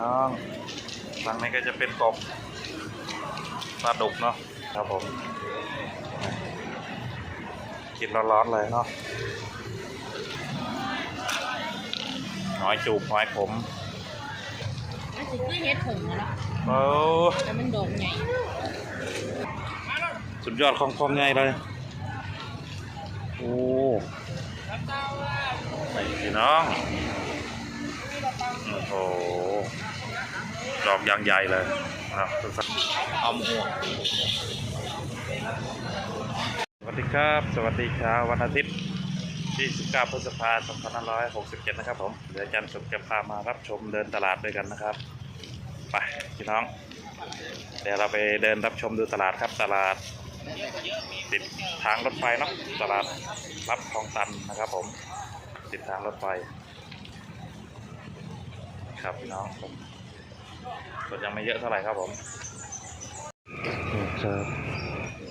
น้องฝั่งนี้ก็จะเป็นกบปลาดุกเนาะครับผมกินร้อนๆเลยเนาะหอยจูบหอยผมอันสิคือเฮ็ดผงอะเนาะโอ้แต่มันโดดไงสุดยอดของของไงเลยโอ้ไอ้พี่น้อง โอ้โหดอกยางใหญ่เลยนะครับทุกท่านอมหัวสวัสดีครับ สวัสดีเช้าวันอาทิตย์ที่19พฤษภาคม2567 นะครับผมเดี๋ยวอาจารย์สุขจะพามารับชมเดินตลาดด้วยกันนะครับ ไปพี่น้อง เดี๋ยวเราไปเดินรับชมดูตลาดครับตลาดติดทางรถไฟเนาะตลาดรับคลองตันนะครับผม ติดทางรถไฟ ครับพี่น้องผมคนยังไม่เยอะเท่าไหร่ครับผมนี่ครับ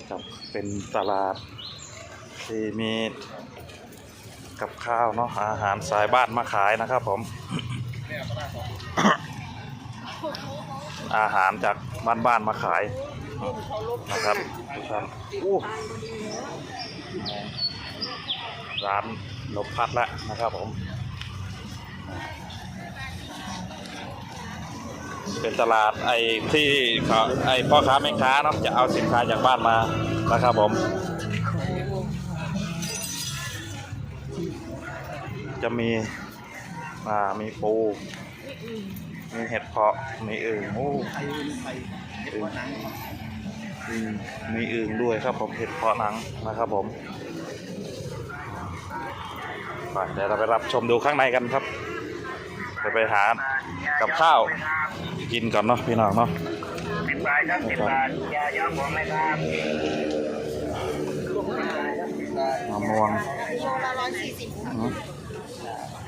ครับเป็นตลาดที่มีกับข้าวเนาะอาหารสายบ้านมาขายนะครับผม อาหารจากบ้านบ้านๆมาขายนะครับทุกท่านอู้ร้านลบพัดแล้วนะครับผม เป็นตลาดไอ้ที่ไอ้พ่อค้าแม่ค้าเนาะจะเอาสินค้าจากบ้านมานะครับผม จะมีอ่ามีปู มีเห็ดเพาะมีอึ่งโอ้อึ่งมีอึ่งด้วยครับผมเห็ดเพาะหนังนะครับผมไปเดี๋ยวเราไปรับชมดูข้างในกันครับ จะไปหากับข้าวกินก่อนเนาะพี่น้องเนาะสิบบาทครับสิบบาทยาย้อมผมไหมครับมะม่วง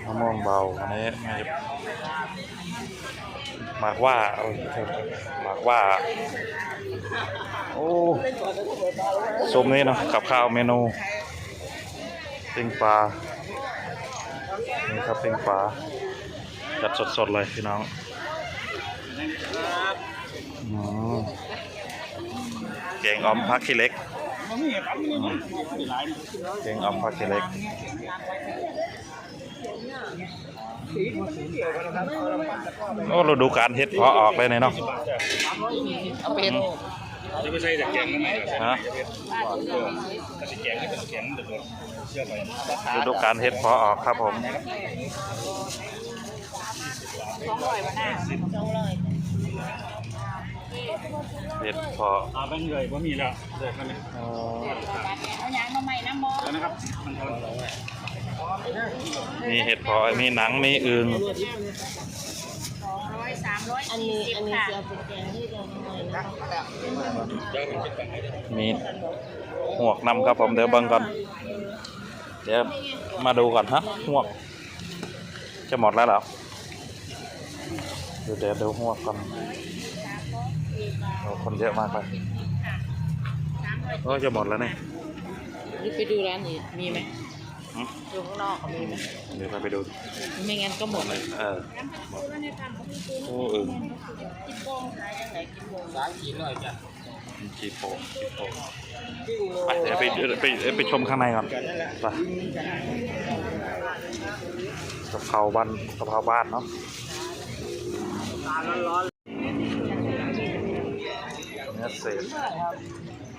มะม่วงเบาอันนี้มีหมากว่าหมากว่า โอ้ซุ้มนี้เนาะกับข้าวเมนูปิ้งปลานี่ครับปิ้งปลา จัดสดๆเลยพี่น้องอืมแกงออมพักขี้เหล็กอืมแกงออมพักขี้เหล็กโอ้เราดูการเฮ็ดเพาะออกเลยเนี่ยเนาะเอาเป็นจะไม่ใช่แต่แกงนั่นเองฮะถ้าสิแกงนี่เป็นแกงเดือดเชื่อไปฤดูการเฮ็ดเพาะออกครับผม สองร้อยบาทหน้าสองร้อยเฮ็ดเพาะอาเป็นเลยว่ามีแล้วเดือดแล้วไหมเอ่อเอายางมาใหม่น้ำมอแล้วนะครับมันทมีเห็ดเพาะมีหนัง มีอึ่งสองร้อยสามร้อยอันนี้อันนี้จะเอาเป็นแกงที่เราทำไมนะมีหวกนำครับผมเดี๋ยวเบิ่งก่อนเดี๋ยวมาดูก่อนฮะหวก จะหมดแล้วเหรอ เดี๋ยวเดี๋ยวดูหวกก่อนโอ้คนเยอะมากเลยโอ้จะหมดแล้วนี่นี่ไปดูร้านนี้มีไหมหืมดูข้างนอกมีไหมเดี๋ยวไปดู ไม่งั้นก็หมดเลยเออโอ้อึ่งกินโป่งขายยังไงกินโป่งสามขีดหน่อยจ้ะจีโปงจีโปงไปเดี๋ยวไปไปไปไปชมข้างในก่อนไปกะเพราบ้านกะเพราบ้านเนาะ เนื้อเศษ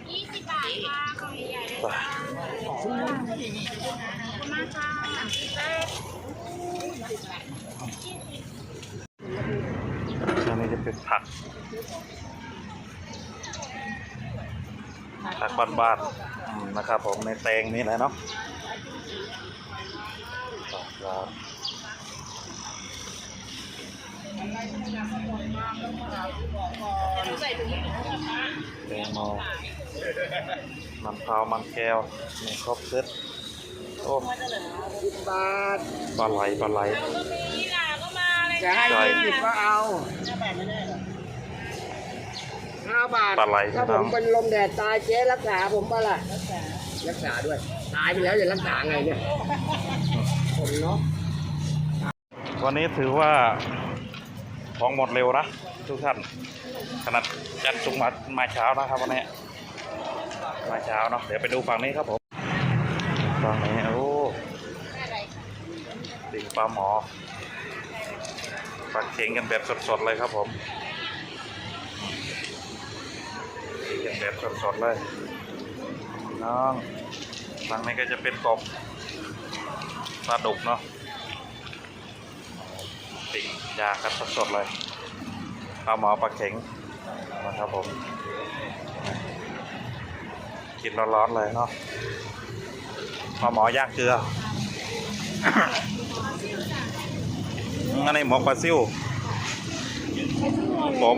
ยี่สิบบาทค่ะของใหญ่ไปมาค่ะช่วงนี้จะเป็นผัก ผักบ้านๆนะครับผมในแตงนี่แหละเนาะครับ แตงโมมันพร้าวมันแก้วมีครบเซตโอ้สิบบาทปลาไหลปลาไหลนี่ล่ะก็มาเลยจะให้ยี่สิบก็เอาห้าบาทปลาไหลถ้าผมเป็นลมแดดตายเจ๊รักษาผมปะล่ะรักษาด้วย ตายไปแล้วจะรักษาไงเนี่ยผมเนาะวันนี้ถือว่า ของหมดเร็วนะทุกท่าน ขนาดจันสุกมามาเช้านะครับวันนี้มาเช้าเนาะเดี๋ยวไปดูฝั่งนี้ครับผมฝั่งนี้โอ้ติ่งปลาหมอปักเข่งกันแบบสดๆเลยครับผมกันแบบสดๆเลยน้องฝั่งนี้ก็จะเป็นกบปลาดุกเนาะ ติ่งยากันสดๆเลยปลาหมอปลาเข็งนะครับผม กินร้อนๆเลยเนาะปลาหมอย่างเกลืออันนี้หมกปลาซิวกบ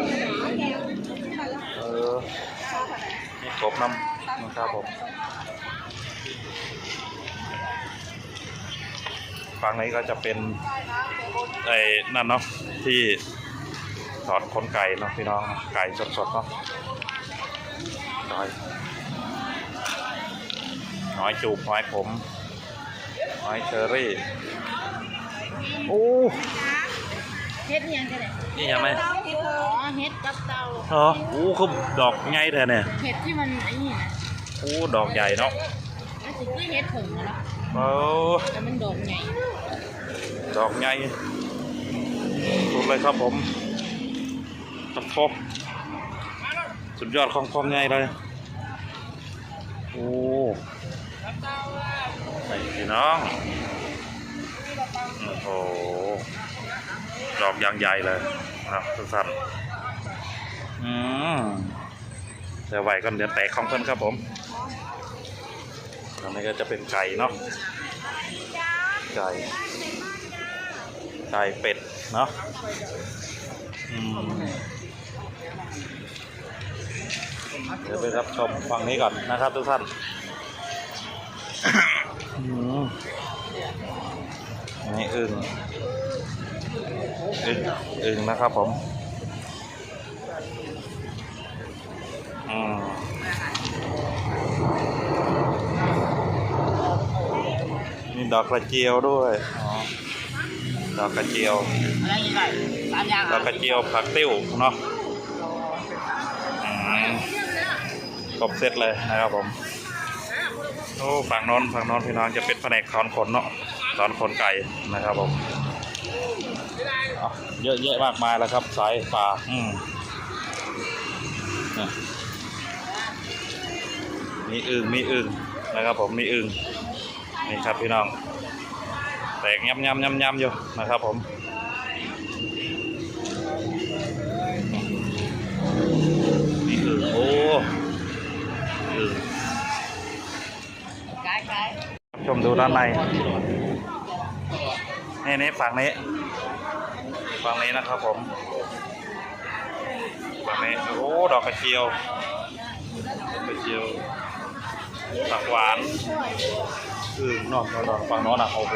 เออนี่กบน้ำนะครับผม ฝั่งนี้ก็จะเป็นไอ้นั่นเนาะที่สอนคนไก่เนาะพี่น้องไก่สดๆเนาะน้อยน้อยจูบน้อยผมน้อยเชอรี่โอ้เฮ็ดยังไงเนี่ยังไงอ๋อเฮ็ดกับเตาเหรอโอ้คือดอกไงแท้เนี่ยเฮ็ดที่มันไอ้นี่นะโอ้ดอกใหญ่เนาะนสิคือเฮ็ดผงนะ โอ้แต่มันดอกใหญ่ดอกใหญ่สุดเลยครับผมตะพบสุดยอดของความใหญ่เลย โอ้ไอ้พี่น้อง โอ้โห ดอกยางใหญ่เลยนะครับทุกท่านอืมเดี๋ยวไหวก็เดี๋ยวแตกของเพื่อนครับผม อันนี้ก็จะเป็นไก่เนาะไก่ไก่เป็ดเนาะเดี๋ยวไปรับชมฝั่งนี้ก่อนนะครับทุกท่านอืมนี่อึ่งอึ่งอึ่งนะครับผม อืม ดอกกระเจียวด้วย อ๋อดอกกระเจียวอะไรอีกไรสามอย่างดอกกระเจียวผักติ้วเนาะอืมครบเซตเลยนะครับผม โอ้ฝั่งโน้นฝั่งโน้นพี่น้องจะเป็นแผนกถอนขนเนาะถอนขนไก่นะครับผมเอาเยอะแยะมากมายแล้วครับสายป่าอืมเนี่ยมีอึ่งมีอึ่งนะครับผมมีอึ่ง นี่ครับพี่น้อง แตกยำยำยำยำอยู่นะครับผมนี่อึ่งโอ้อึ่งชมดูด้านในนี่นี่ฝั่งนี้ฝั่งนี้นะครับผมฝั่งนี้โอ้ดอกกระเจียวดอกกระเจียวผักหวาน อือนอกนอนอกฝั่งน้นอะโอ้โห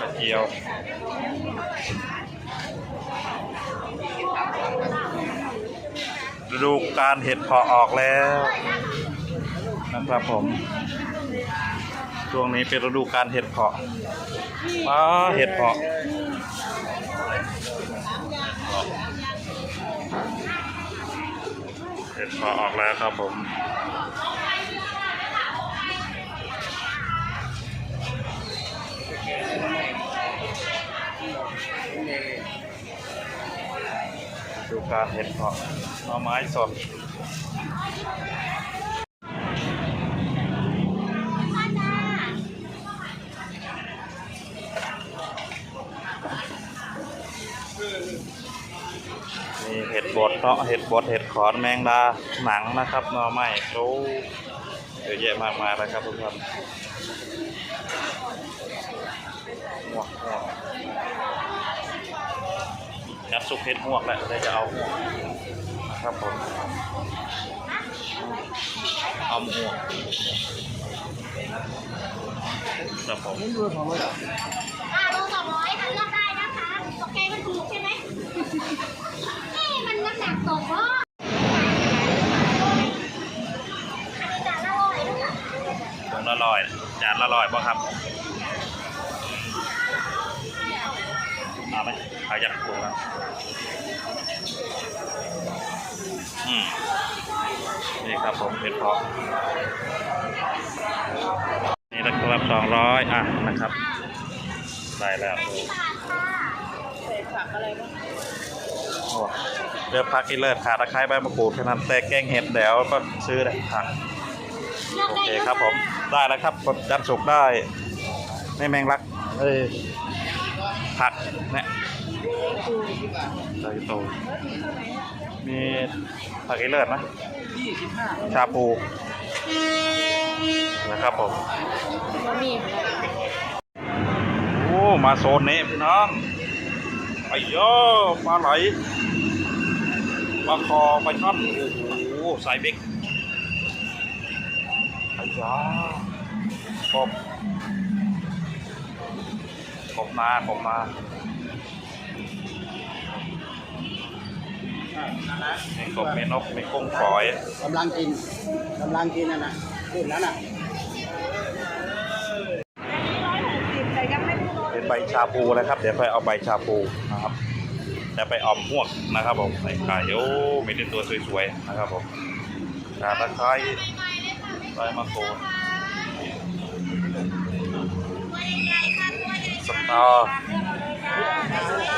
กระเจียวฤดูการเห็ดเพาะออกแล้วนะครับผมช่วงนี้เป็นฤดูการเห็ดเพาะว้าเห็ดเพาะ ห็ดพอออกแล้วครับผมดูการเห็ดเพาะหน่อไม้สด เห็ดบดเนาะเห็ดบดเห็ดขอนแมงดาหนังนะครับหน่อไม้โอ้เยอะแยะมากมายเลยครับทุกท่านหมวกหมวกยัดซุปเห็ดหมวกแหละเลยจะเอาหมวกนะครับผมเอาหมวกครับผมห้าโลสองร้อยค่ะเลือกได้นะคะ โอเคมันถูกใช่ไหม มันน้ำหนักตกเพราะจานละร้อยจานละลอยป่ครับเอาไหมเอาอยากปรุงแล้วอืมนี่ครับผมเห็ดเพาะนี่นะครับสองร้อยอะนะครับได้แล้วที่บาทค่ะใส่ผักอะไรบ้าง เลือกพักที่เลิศขาตะไคร้ใบมะกรูดแค่นั้นแต่แกงเห็ดเดี๋ยวก็ซื้อเลยผักโอเคครับผมได้แล้วครับผมจันสุกได้ไม่แมงลักเอ้ยผักเนี่ยใส่โตมีผักอีเลิศไหมชาปูนะครับผมบะหมี่อะไรโอ้มาโซนนี้พี่น้องไอ้โยปลาไหล ปลาคอปลาช่อนโอ้โหใส่บิ๊กไอ้ยากบกบมากบมามีกบมีนกมีกุ้งฝอยกำลังกินกำลังกินนะนะพูดแล้วน่ะแต่ยังไม่ได้รสเป็นใบชาปูนะครับ เดี๋ยวค่อยเอาใบชาปูนะครับ จะไปออมหวกนะครับผมใส่ไข่โอ้มีแต่ตัวสวยๆนะครับผมขาตะไคร้ใบมะกรูดสตอ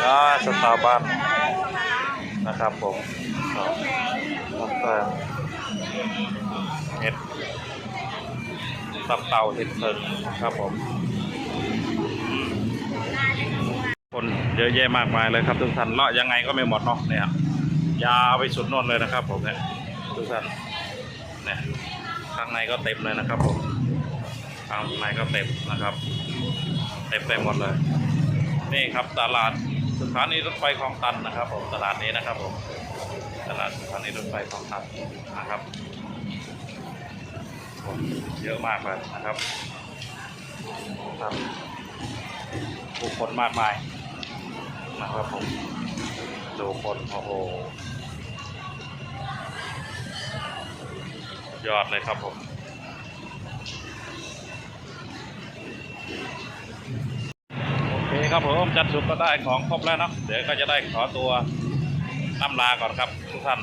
อ่าสตอบ้านนะครับผมแล้วก็เห็ดตับเต่าเห็ดเพิงนครับผม คนเยอะแยะมากมายเลยครับทุกท่านเลาะยังไงก็ไม่หมดเนาะเนี่ยครับยาวไปสุดน่นเลยนะครับ ผมเนี่ยทุกท่านเนี่ยข้างในก็เต็มเลยนะครับผมข้างในก็เต็มนะครับเต็มไปหมดเลย นี่ครับตลาดสถานีรถไฟคลองตันนะครับ ผมตลาดนี้นะครับผมตลาดสถานีรถไฟคลองตันนะครับคนเยอะมากเลยนะครับครับผู้คนมากมาย นะครับผมดูคนโอ้โหยอดเลยครับผมโอเคครับผมจัดสุดก็ได้ของครบแล้วเนาะเดี๋ยวก็จะได้ขอตัวล่ำลาก่อนครับทุกท่าน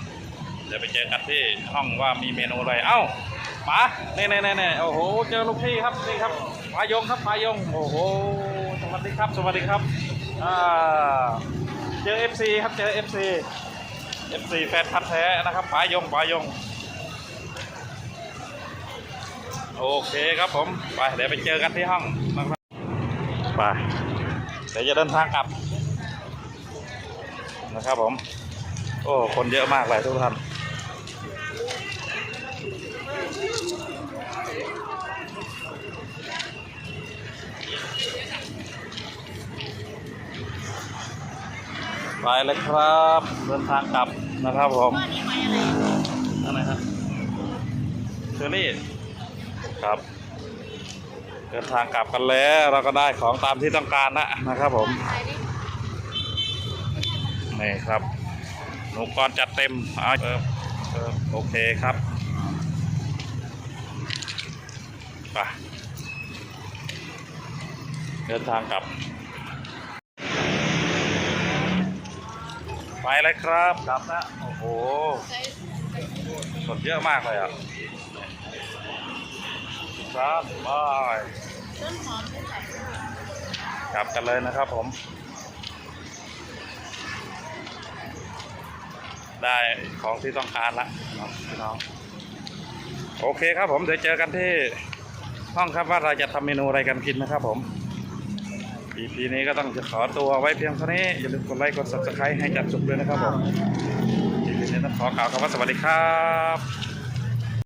เดี๋ยวไปเจอกันที่ห้องว่ามีเมนูอะไร เอ้าป๋าเน่เน่เน่เน่โอ้โห เจอลูกพี่ครับนี่ครับปายงครับปายง โอ้โห สวัสดีครับ สวัสดีครับ เจอ FC ครับเจอ FC FC แฟนพันธ์แท้นะครับปายงปายง โอเคครับผม ไปเดี๋ยวไปเจอกันที่ห้องนะครับไปเดี๋ยวจะเดินทางกลับนะครับผม โอ้ คนเยอะมากเลยทุกท่าน ไปเลยครับเดินทางกลับนะครับผมอะไรครับเชอรี่ครับ เดินทางกลับกันแล้วเราก็ได้ของตามที่ต้องการนะนะครับผมนี่ครับหนูกรจัดเต็มเอาเออเออโอเคครับไปเดินทางกลับ ไปเลยครับกลับนะโอ้โหคนเยอะมากเลยอะครับบายต้นหอมไม่ใส่กลับกันเลยนะครับผม ได้ของที่ต้องการละน้องพี่น้องโอเคครับผมเดี๋ยวเจอกันที่ห้องครับว่าเราจะทำเมนูอะไรกันกินนะครับผม EP นี้ก็ต้องจะขอตัวไว้เพียงเท่านี้ อย่าลืมกดไลค์กด subscribe ให้จัดจุกด้วยนะครับผม EP นี้ต้องขอกล่าวคำว่าสวัสดีครับ